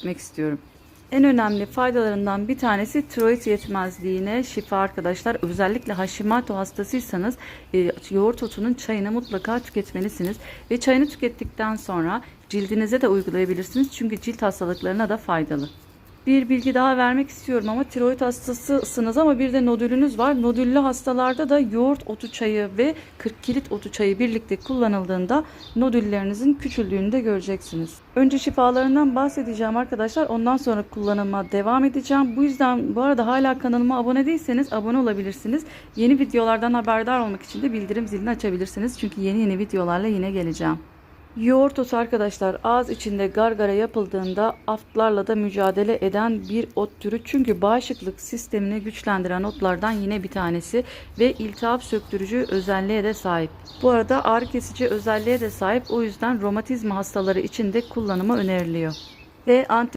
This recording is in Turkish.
etmek istiyorum. En önemli faydalarından bir tanesi tiroid yetmezliğine şifa arkadaşlar. Özellikle Hashimoto hastasıysanız e, yoğurt otunun çayını mutlaka tüketmelisiniz. Ve çayını tükettikten sonra cildinize de uygulayabilirsiniz. Çünkü cilt hastalıklarına da faydalı. Bir bilgi daha vermek istiyorum ama tiroid hastasısınız ama bir de nodülünüz var. Nodüllü hastalarda da yoğurt otu çayı ve 40 kilit otu çayı birlikte kullanıldığında nodüllerinizin küçüldüğünü de göreceksiniz. Önce şifalarından bahsedeceğim arkadaşlar. Ondan sonra kullanıma devam edeceğim. Bu yüzden bu arada hala kanalıma abone değilseniz abone olabilirsiniz. Yeni videolardan haberdar olmak için de bildirim zilini açabilirsiniz. Çünkü yeni yeni videolarla yine geleceğim. Yoğurt otu arkadaşlar ağız içinde gargara yapıldığında aftlarla da mücadele eden bir ot türü. Çünkü bağışıklık sistemini güçlendiren otlardan yine bir tanesi ve iltihap söktürücü özelliğe de sahip. Bu arada ağrı kesici özelliğe de sahip. O yüzden romatizma hastaları için de kullanımı öneriliyor. Ve anti